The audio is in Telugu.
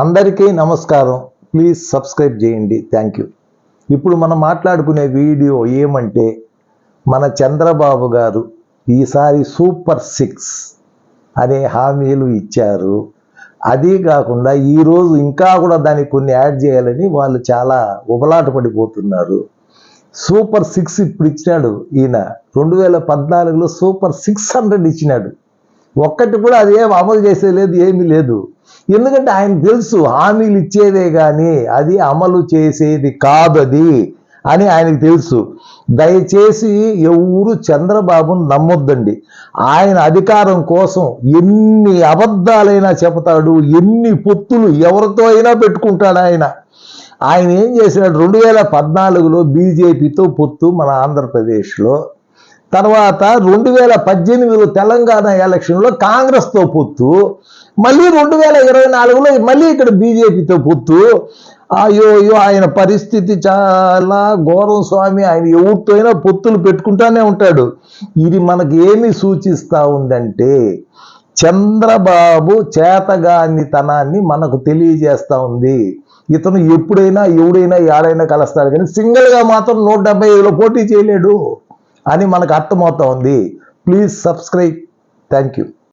అందరికీ నమస్కారం. ప్లీజ్ సబ్స్క్రైబ్ చేయండి. థ్యాంక్ యూ ఇప్పుడు మనం మాట్లాడుకునే వీడియో ఏమంటే మన చంద్రబాబు గారు ఈసారి సూపర్ సిక్స్ అనే హామీలు ఇచ్చారు. అది కాకుండా ఈరోజు ఇంకా కూడా దానికి కొన్ని యాడ్ చేయాలని వాళ్ళు చాలా ఉబలాట పడిపోతున్నారు సూపర్ సిక్స్ ఇప్పుడు ఇచ్చినాడు ఈయన. రెండు వేల పద్నాలుగులో సూపర్ సిక్స్ హండ్రెడ్ ఇచ్చినాడు. ఒక్కటి కూడా అది ఏం అమలు చేసేది లేదు ఏమీ లేదు. ఎందుకంటే ఆయన తెలుసు హామీలు ఇచ్చేదే కానీ అది అమలు చేసేది కాదు అది అని ఆయనకు తెలుసు. దయచేసి ఎవరు చంద్రబాబును నమ్మొద్దండి. ఆయన అధికారం కోసం ఎన్ని అబద్ధాలైనా చెబుతాడు ఎన్ని పొత్తులు ఎవరితో అయినా పెట్టుకుంటాడు ఆయన. ఆయన ఏం చేసినాడు రెండు వేల పద్నాలుగులో బీజేపీతో పొత్తు మన ఆంధ్రప్రదేశ్లో తర్వాత రెండు వేల పద్దెనిమిదిలో తెలంగాణ ఎలక్షన్లో కాంగ్రెస్తో పొత్తు మళ్ళీ రెండు వేల ఇరవై నాలుగులో మళ్ళీ ఇక్కడ బీజేపీతో పొత్తు. అయ్యో అయ్యో ఆయన పరిస్థితి చాలా ఘోరం స్వామి. ఆయన ఎవరితో అయినా పొత్తులు పెట్టుకుంటానే ఉంటాడు. ఇది మనకి ఏమి సూచిస్తూ ఉందంటే చంద్రబాబు చేతగానితనాన్ని మనకు తెలియజేస్తూ ఉంది. ఇతను ఎప్పుడైనా ఎవడైనా ఏడైనా కలుస్తాడు కానీ సింగిల్గా మాత్రం నూట డెబ్బై ఐదులో పోటీ చేయలేడు. అని మనకు అర్థమవుతా ఉంది. Please subscribe thank you